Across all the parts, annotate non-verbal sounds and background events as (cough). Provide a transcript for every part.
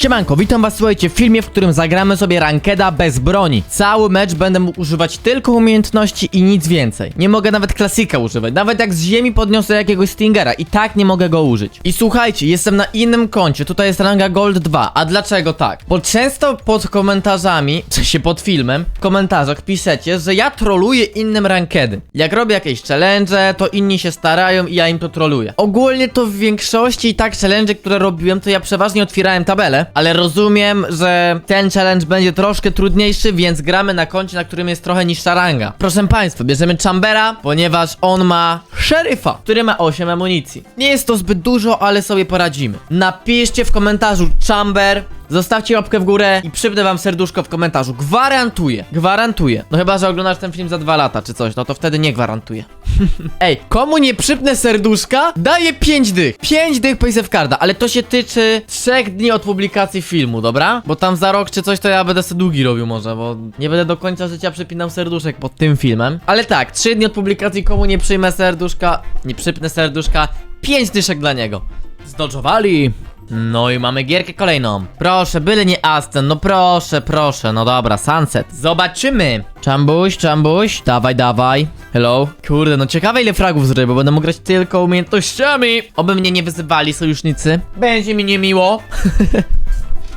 Siemanko, witam was słuchajcie w filmie, w którym zagramy sobie rankeda bez broni. Cały mecz będę mógł używać tylko umiejętności i nic więcej. Nie mogę nawet klasyka używać, nawet jak z ziemi podniosę jakiegoś stingera i tak nie mogę go użyć. I słuchajcie, jestem na innym koncie, tutaj jest ranga gold 2, a dlaczego tak? Bo często pod komentarzami, (laughs) czy się pod filmem, w komentarzach piszecie, że ja troluję innym rankedy. Jak robię jakieś challenge, to inni się starają i ja im to troluję. Ogólnie to w większości i tak challenge, które robiłem, to ja przeważnie otwierałem tabelę, ale rozumiem, że ten challenge będzie troszkę trudniejszy, więc gramy na koncie, na którym jest trochę niższa ranga. Proszę Państwa, bierzemy Chambera, ponieważ on ma szeryfa, który ma 8 amunicji. Nie jest to zbyt dużo, ale sobie poradzimy. Napiszcie w komentarzu Chamber, Zostawcie łapkę w górę i przypnę wam serduszko w komentarzu. Gwarantuję, gwarantuję. No chyba, że oglądasz ten film za dwa lata czy coś, no to wtedy nie gwarantuję. (laughs) Ej, komu nie przypnę serduszka, daję 5 dych. 5 dych Carda, ale to się tyczy 3 dni od publikacji filmu, dobra? Bo tam za rok czy coś to ja będę sobie długi robił może, bo nie będę do końca życia przypinał serduszek pod tym filmem. Ale tak, 3 dni od publikacji komu nie przyjmę serduszka, nie przypnę serduszka, 5 dyszek dla niego. Zdodżowali. No i mamy gierkę kolejną. Proszę, byle nie Aston, no proszę, proszę, no dobra, Sunset. Zobaczymy. Czambuś, czambuś, dawaj, dawaj. Hello. Kurde, no ciekawe ile fragów zrobię, bo będę mógł grać tylko umiejętnościami. Oby mnie nie wyzywali sojusznicy. Będzie mi niemiło. (laughs)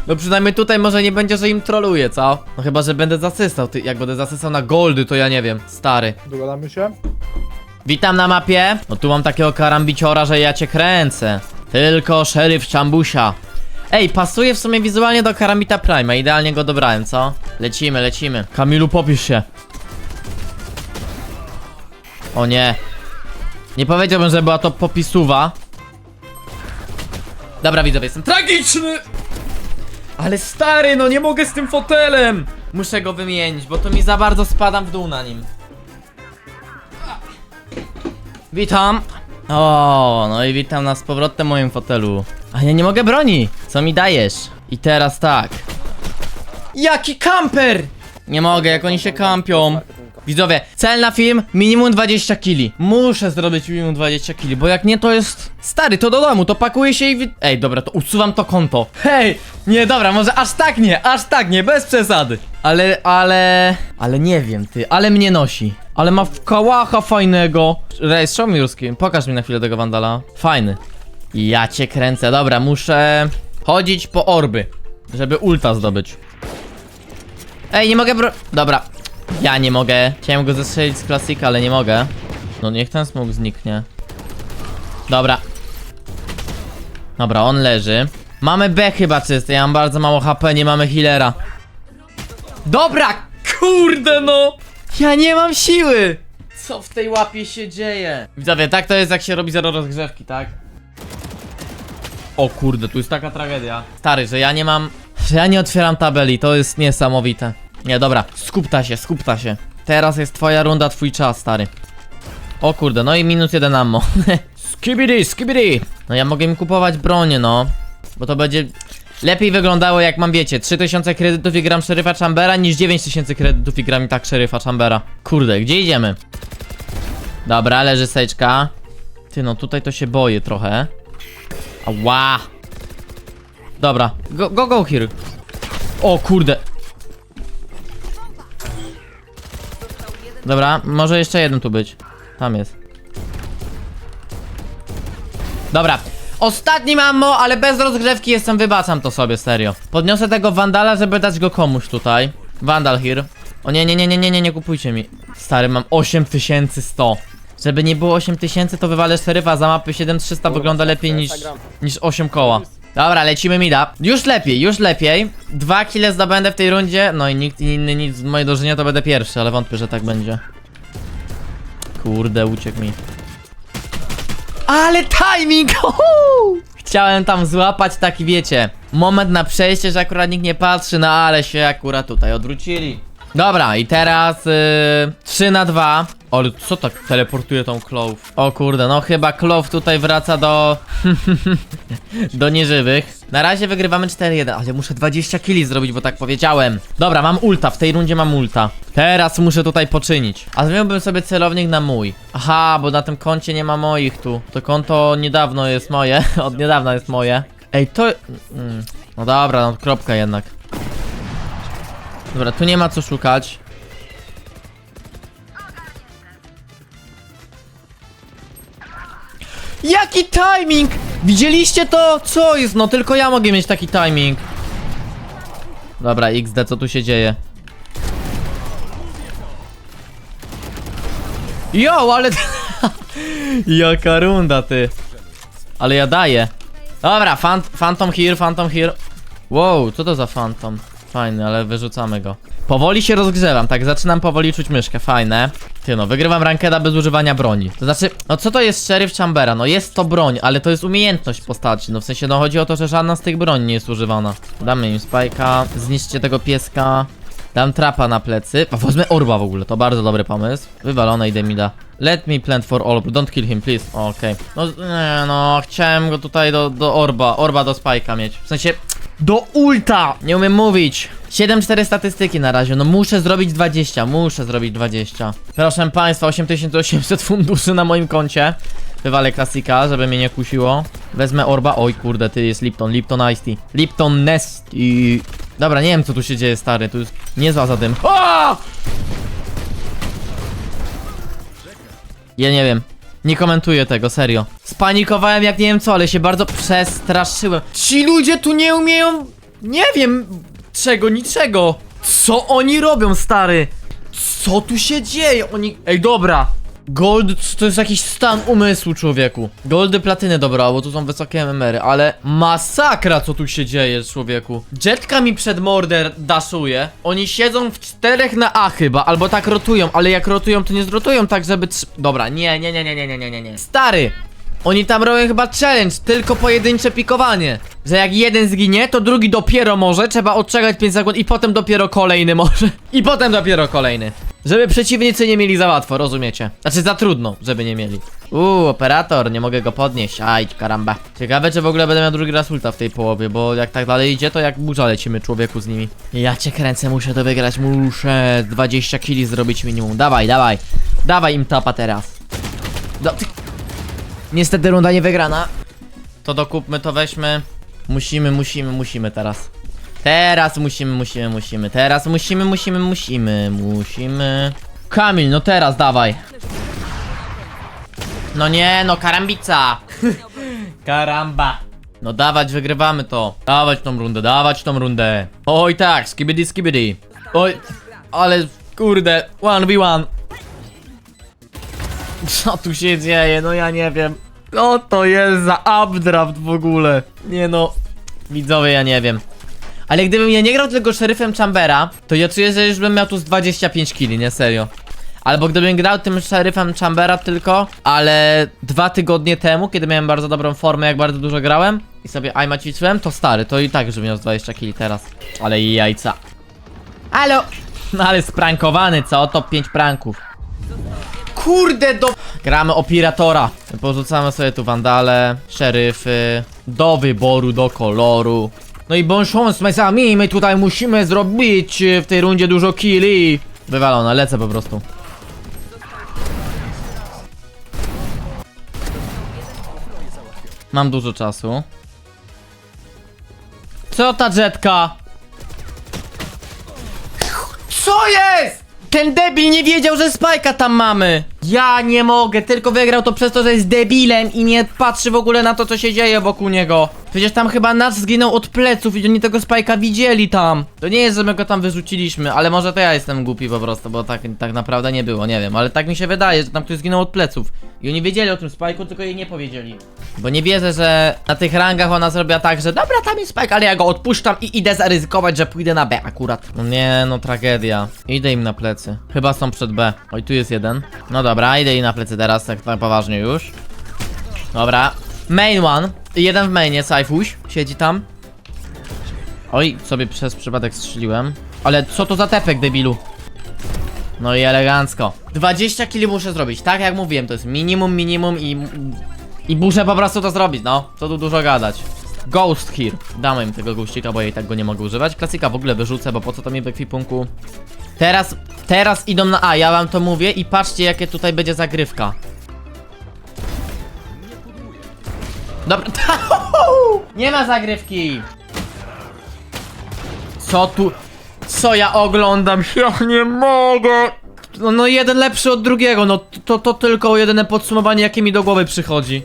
No przynajmniej tutaj może nie będzie, że im troluję, co? No chyba, że będę zasysał, ty, jak będę zasysał na goldy, to ja nie wiem, stary. Dogadamy się? Witam na mapie. No tu mam takiego karambiciora, że ja cię kręcę. Tylko szeryf Chambusia. Ej, pasuje w sumie wizualnie do Karambita Prima, idealnie go dobrałem, co? Lecimy, lecimy. Kamilu, popisz się. O nie. Nie powiedziałbym, że była to popisuwa. Dobra, widzowie, jestem tragiczny! Ale stary, no nie mogę z tym fotelem! Muszę go wymienić, bo to mi za bardzo spadam w dół na nim. Witam. O, no i witam nas z powrotem w moim fotelu. A ja nie mogę broni. Co mi dajesz? I teraz tak. Jaki kamper! Nie mogę, jak oni się kampią. Widzowie, cel na film minimum 20 kili. Muszę zrobić minimum 20 kili, bo jak nie to jest... Stary, to do domu, to pakuje się i... Ej, dobra, to usuwam to konto. Hej, nie, dobra, może aż tak nie, aż tak nie, bez przesady. Ale, ale... Ale nie wiem, ty, ale mnie nosi. Ale ma w kałacha fajnego. Rejs, mi pokaż mi na chwilę tego wandala. Fajny. Ja cię kręcę, dobra, muszę chodzić po orby, żeby ulta zdobyć. Ej, nie mogę bro... Dobra. Ja nie mogę. Chciałem go zestrzelić z klasika, ale nie mogę. No niech ten smok zniknie. Dobra. Dobra, on leży. Mamy B chyba czysty, ja mam bardzo mało HP, nie mamy healera. Dobra, kurde no! Ja nie mam siły! Co w tej łapie się dzieje? Widzowie, tak to jest jak się robi zero rozgrzewki, tak? O kurde, tu jest taka tragedia. Stary, że ja nie mam... Że ja nie otwieram tabeli, to jest niesamowite. Nie, dobra, skupta się, skupta się. Teraz jest twoja runda, twój czas, stary. O kurde, no i minus jeden ammo. (laughs) skibidi, skibidi! No ja mogę im kupować bronię, no. Bo to będzie... Lepiej wyglądało jak mam, wiecie, 3000 kredytów i gram szeryfa Chambera niż 9000 kredytów i gram i tak szeryfa Chambera. Kurde, gdzie idziemy? Dobra, leży sejczka. Ty, no tutaj to się boję trochę. Ała! Dobra, go, go, go here. O kurde. Dobra, może jeszcze jeden tu być. Tam jest. Dobra. Ostatni mammo, ale bez rozgrzewki jestem, wybacam to sobie, serio. Podniosę tego wandala, żeby dać go komuś tutaj. Vandal here. O nie, nie, nie, nie, nie, nie, nie kupujcie mi. Stary, mam 8100. Żeby nie było 8000, to wywalę szeryfa za mapy 7300 wygląda lepiej niż, niż 8 koła. Dobra, lecimy mida. Już lepiej, już lepiej. Dwa kile zdobędę w tej rundzie. No i nikt inny nic z mojej drużynie to będę pierwszy, ale wątpię, że tak będzie. Kurde, uciekł mi. Ale timing! (laughs) Uhu! Chciałem tam złapać taki, wiecie, moment na przejście, że akurat nikt nie patrzy, no ale się akurat tutaj odwrócili. Dobra, i teraz yy, 3 na 2. Ale co tak teleportuje tą Clove? O kurde, no chyba Clove tutaj wraca do... (laughs) do nieżywych. Na razie wygrywamy 4-1, ale muszę 20 killi zrobić, bo tak powiedziałem. Dobra, mam ulta, w tej rundzie mam ulta. Teraz muszę tutaj poczynić. A zmieniłbym sobie celownik na mój. Aha, bo na tym koncie nie ma moich tu. To konto niedawno jest moje, (laughs) od niedawna jest moje. Ej, to... Mm, No dobra, no kropka jednak. Dobra, tu nie ma co szukać. Jaki timing! Widzieliście to? Co jest? No tylko ja mogę mieć taki timing. Dobra, XD, co tu się dzieje? Jo, ale... (laughs) Jaka runda, ty. Ale ja daję. Dobra, fan Phantom here, Phantom here. Wow, co to za Phantom? Fajny, ale wyrzucamy go. Powoli się rozgrzewam, tak, zaczynam powoli czuć myszkę, fajne. Ty no, wygrywam rankeda bez używania broni. To znaczy, no co to jest Sheriff Chambera? No jest to broń, ale to jest umiejętność postaci. No w sensie, no chodzi o to, że żadna z tych broni nie jest używana. Damy im spajka, zniszczcie tego pieska. Dam trapa na plecy. A wezmę orba w ogóle, to bardzo dobry pomysł. Wywalone idę mi da. Let me plant for orb, don't kill him, please. Okej. No, nie, no, chciałem go tutaj do, do orba, orba do spajka mieć. W sensie, do ulta! Nie umiem mówić. 7-4 statystyki na razie, no muszę zrobić 20, muszę zrobić 20. Proszę państwa, 8800 funduszy na moim koncie. Wywalę klasika, żeby mnie nie kusiło. Wezmę orba. Oj kurde, ty jest Lipton, Lipton Ice Tea. Lipton Nest i... Dobra, nie wiem co tu się dzieje, stary, tu jest niezła za tym. O! Ja nie wiem. Nie komentuję tego, serio. Spanikowałem jak nie wiem co, ale się bardzo przestraszyłem. Ci ludzie tu nie umieją... Nie wiem... Czego, niczego. Co oni robią, stary? Co tu się dzieje? Oni... Ej, dobra. Gold to jest jakiś stan umysłu człowieku. Goldy platyny dobra, bo tu są wysokie MMR, ale masakra co tu się dzieje człowieku. Jetka mi przed morder daszuje. Oni siedzą w czterech na A chyba, albo tak rotują, ale jak rotują to nie zrotują tak, żeby. Dobra, nie, nie, nie, nie, nie, nie, nie, nie. Stary! Oni tam robią chyba challenge, tylko pojedyncze pikowanie. Że jak jeden zginie, to drugi dopiero może, trzeba odczekać 5 sekund i potem dopiero kolejny może. (laughs) I potem dopiero kolejny. Żeby przeciwnicy nie mieli za łatwo, rozumiecie? Znaczy za trudno, żeby nie mieli. Uuu, operator, nie mogę go podnieść. Aj, karamba. Ciekawe, czy w ogóle będę miał drugi raz ulta w tej połowie, bo jak tak dalej idzie, to jak burza lecimy człowieku z nimi. Ja cię kręcę, muszę to wygrać, muszę 20 kili zrobić minimum. Dawaj, dawaj. Dawaj im tapa teraz. Do, ty... Niestety runda nie wygrana. To dokupmy, to weźmy. Musimy, musimy, musimy teraz. Teraz musimy, musimy, musimy. Teraz musimy, musimy, musimy, musimy. Kamil, no teraz dawaj. No nie, no karambica. (laughs) Karamba. No dawać, wygrywamy to. Dawać tą rundę, dawać tą rundę. Oj tak, skibidi skibidi. Oj, ale kurde, 1v1. (laughs) Co tu się dzieje? No ja nie wiem. Co to jest za updraft w ogóle? Nie no, widzowie, ja nie wiem. Ale gdybym ja nie grał tylko szeryfem Chambera, to ja czuję, że już bym miał tu z 25 kili, nie serio. Albo gdybym grał tym szeryfem Chambera tylko, ale dwa tygodnie temu, kiedy miałem bardzo dobrą formę, jak bardzo dużo grałem i sobie aima ćwiczyłem, to stary, to i tak już bym miał z 20 kili teraz. Ale jajca. Halo! No ale sprankowany, co? Top 5 pranków. Kurde, do... Gramy operatora. Porzucamy sobie tu wandale, szeryfy, do wyboru, do koloru. No i bon chance, mes amis, my tutaj musimy zrobić e, w tej rundzie dużo killi. Wywalone, lecę po prostu. Mam dużo czasu. Co ta jetka? Co jest? Ten debil nie wiedział, że spajka tam mamy. Ja nie mogę, tylko wygrał to przez to, że jest debilem i nie patrzy w ogóle na to, co się dzieje wokół niego. Przecież tam chyba nas zginął od pleców i oni tego spajka widzieli tam. To nie jest, że my go tam wyrzuciliśmy, ale może to ja jestem głupi po prostu, bo tak, tak naprawdę nie było, nie wiem. Ale tak mi się wydaje, że tam ktoś zginął od pleców. I oni wiedzieli o tym spajku, tylko jej nie powiedzieli. Bo nie wierzę, że na tych rangach ona zrobiła tak, że dobra, tam jest spike, ale ja go odpuszczam i idę zaryzykować, że pójdę na B akurat. No nie, no tragedia. Idę im na plecy. Chyba są przed B. Oj, tu jest jeden. No dobra, idę im na plecy teraz, tak, tak poważnie już. Dobra. Main one. Jeden w mainie, Saifuś. Siedzi tam. Oj, sobie przez przypadek strzeliłem. Ale co to za tepek, debilu? No i elegancko. 20 kili muszę zrobić, tak jak mówiłem, to jest minimum, minimum i... I muszę po prostu to zrobić, no. Co tu dużo gadać. Ghost here. Damy im tego guścika, bo ja i tak go nie mogę używać. Klasyka w ogóle wyrzucę, bo po co to mi w ekwipunku? Teraz, teraz idą na A, ja wam to mówię i patrzcie jakie tutaj będzie zagrywka. Dobra, (laughs) nie ma zagrywki. Co tu? Co ja oglądam? (laughs) Ja nie mogę! No, no jeden lepszy od drugiego, no to, to tylko jedyne podsumowanie jakie mi do głowy przychodzi.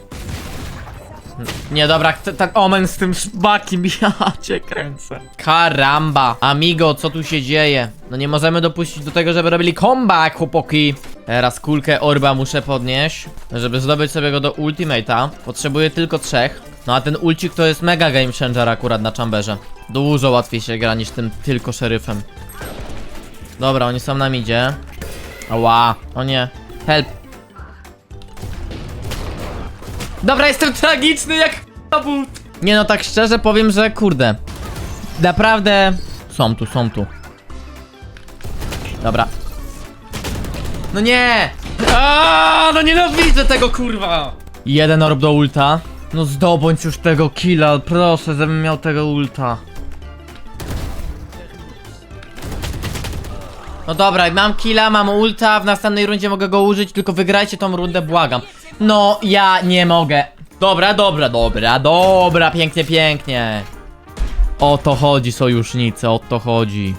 Nie dobra, chcę tak omen z tym szbakiem, (laughs) ja cię kręcę. Karamba, amigo, co tu się dzieje? No nie możemy dopuścić do tego, żeby robili comeback, chłopaki. Teraz kulkę orba muszę podnieść, żeby zdobyć sobie go do ultimate'a. Potrzebuję tylko trzech. No a ten ulcik to jest mega game changer akurat na chamberze. Dużo łatwiej się gra niż tym tylko szeryfem. Dobra, oni są na midzie. Ała, o nie. Help. Dobra, jestem tragiczny jak but. Nie no, tak szczerze powiem, że kurde. Naprawdę. Są tu, są tu. Dobra. No nie! Aaaa, no nienawidzę tego kurwa! Jeden orb do ulta. No zdobądź już tego killa, proszę, żebym miał tego ulta. No dobra, mam killa, mam ulta, w następnej rundzie mogę go użyć, tylko wygrajcie tą rundę, błagam. No, ja nie mogę. Dobra, dobra, dobra, dobra, pięknie, pięknie. O to chodzi, sojusznicy, o to chodzi.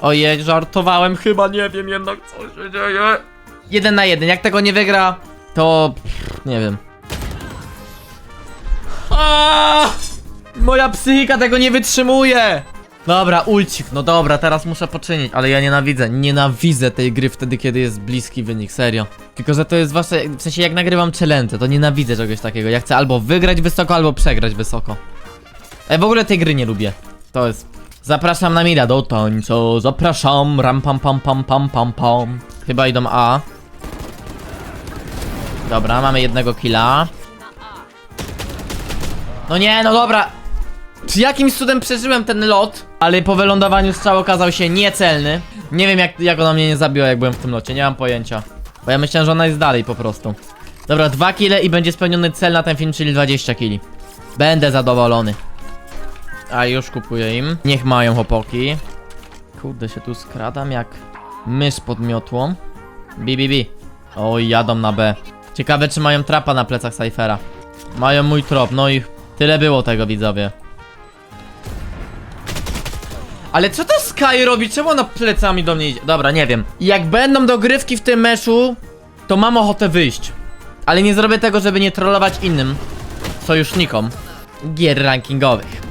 Ojej, żartowałem, chyba nie wiem jednak co się dzieje. Jeden na jeden, jak tego nie wygra, to... nie wiem. Moja psychika tego nie wytrzymuje! Dobra, ulcik, no dobra, teraz muszę poczynić, ale ja nienawidzę, nienawidzę tej gry wtedy, kiedy jest bliski wynik, serio. Tylko, że to jest wasze, w sensie jak nagrywam challenge, to nienawidzę czegoś takiego. Ja chcę albo wygrać wysoko, albo przegrać wysoko. Ja w ogóle tej gry nie lubię. To jest... Zapraszam na Mida do tańca, zapraszam, ram pam pam pam pam pam pam. Chyba idą A. Dobra, mamy jednego killa. No nie, no dobra. Czy jakimś cudem przeżyłem ten lot, ale po wylądowaniu strzał okazał się niecelny. Nie wiem jak, jak ona mnie nie zabiła jak byłem w tym locie, nie mam pojęcia. Bo ja myślałem, że ona jest dalej po prostu. Dobra, dwa kile i będzie spełniony cel na ten film, czyli 20 kili. Będę zadowolony. A już kupuję im. Niech mają chłopaki. Kurde, się tu skradam jak mysz pod miotłą. Bi, bi, bi. Oj, jadą na B. Ciekawe, czy mają trapa na plecach Cyphera. Mają mój trop, no i tyle było tego, widzowie. Ale co to Sky robi? Czemu ona plecami do mnie idzie? Dobra, nie wiem. Jak będą dogrywki w tym meczu, to mam ochotę wyjść. Ale nie zrobię tego, żeby nie trollować innym sojusznikom gier rankingowych.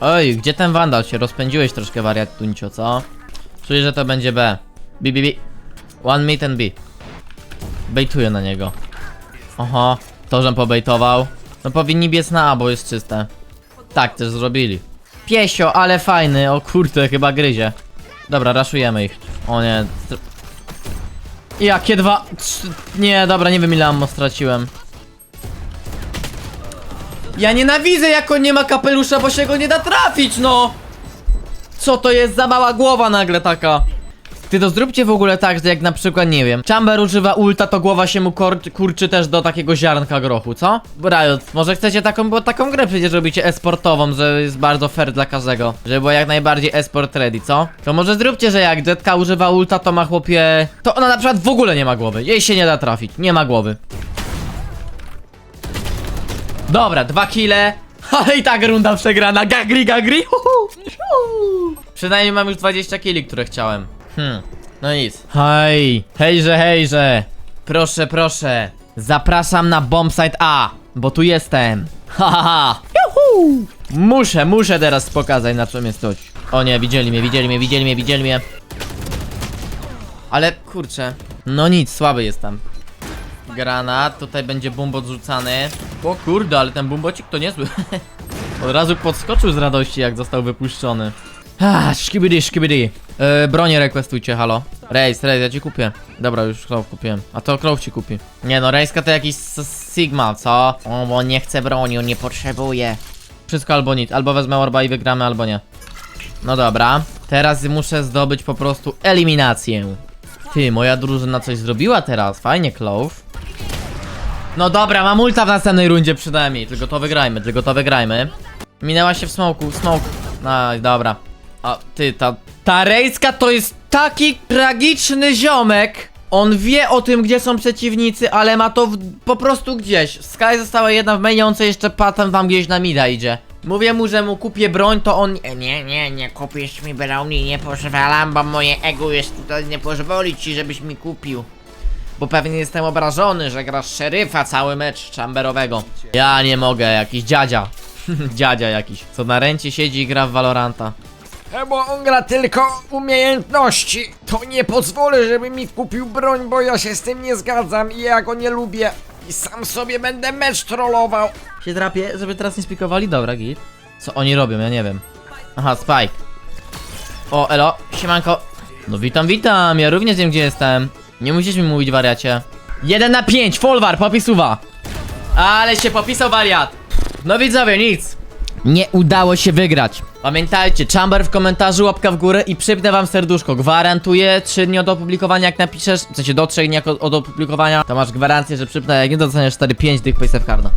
Oj, gdzie ten Vandal się rozpędziłeś troszkę wariat Tuncio, co? Czuję, że to będzie B. B, B, B. One meet and B. Bejtuję na niego. Oho, to, żem pobejtował. No powinni biec na A, bo jest czyste. Tak też zrobili. Piesio, ale fajny, o kurde, chyba gryzie. Dobra, raszujemy ich. O nie. Jakie dwa... Nie, dobra, nie wiem ile ammo straciłem. Ja nienawidzę jak on nie ma kapelusza, bo się go nie da trafić, no! Co to jest za mała głowa nagle taka? Ty to zróbcie w ogóle tak, że jak na przykład, nie wiem, Chamber używa ulta, to głowa się mu kurczy też do takiego ziarnka grochu, co? Riot, może chcecie taką, bo taką grę przecież robicie esportową, że jest bardzo fair dla każdego, żeby było jak najbardziej esport ready, co? To może zróbcie, że jak Jetka używa ulta, to ma chłopie... To ona na przykład w ogóle nie ma głowy, jej się nie da trafić, nie ma głowy. Dobra, dwa kile. (laughs) Ale i tak runda przegrana. Gagri, gagri. Przynajmniej mam już 20 kili, które chciałem. Hmm, no nic. Hej, hejże, hejże. Proszę, proszę. Zapraszam na bombsite A, bo tu jestem. (laughs) Ha, ha, ha. Juhu. Muszę, muszę teraz pokazać na czym jest coś. O nie, widzieli mnie, widzieli mnie, widzieli mnie, widzieli mnie. Ale kurczę. No nic, słaby jestem. Granat, tutaj będzie bumbot rzucany. O kurde, ale ten bumbocik to niezły. (laughs) Od razu podskoczył z radości, jak został wypuszczony. Ah, szkibidi, szkibidi. Yy, bronię requestujcie, halo. Rejs, Rejs, ja ci kupię. Dobra, już Crow kupiłem. A to Crow ci kupi. Nie no, Rejska to jakiś Sigma, co? O, bo nie chce broni, on nie potrzebuje. Wszystko albo nic, albo wezmę orba i wygramy, albo nie. No dobra. Teraz muszę zdobyć po prostu eliminację. Ty, moja drużyna coś zrobiła teraz. Fajnie, Clove. No dobra, mam ulta w następnej rundzie przynajmniej. Tylko to wygrajmy, tylko to wygrajmy. Minęła się w smoku, smoke. No dobra. A ty, ta. Ta rejska to jest taki tragiczny ziomek. On wie o tym, gdzie są przeciwnicy, ale ma to w, po prostu gdzieś. Sky została jedna w mainie, on co jeszcze patem tam gdzieś na mida idzie. Mówię mu, że mu kupię broń, to on... Nie, nie, nie kupisz mi brownie, nie pozwalam, bo moje ego jest tutaj, nie pozwoli ci, żebyś mi kupił. Bo pewnie jestem obrażony, że grasz szeryfa cały mecz chamberowego. Ja nie mogę, jakiś dziadzia. (laughs) dziadzia jakiś, co na ręcie siedzi i gra w Valoranta. Bo on gra tylko umiejętności. To nie pozwolę, żeby mi kupił broń, bo ja się z tym nie zgadzam i ja go nie lubię. I sam sobie będę mecz trollował. Się drapie, żeby teraz nie spikowali? Dobra, git. Co oni robią, ja nie wiem. Aha, Spike. O, elo, siemanko. No witam, witam, ja również wiem gdzie jestem. Nie musisz mi mówić wariacie. 1 na 5, folwar, popisuwa. Ale się popisał wariat. No widzowie, nic. Nie udało się wygrać. Pamiętajcie, chamber w komentarzu, łapka w górę i przypnę wam serduszko. Gwarantuję 3 dni od opublikowania, jak napiszesz, w sensie do 3 dni od, opublikowania, to masz gwarancję, że przypnę, jak nie dostaniesz 4-5 tych paysafe carda.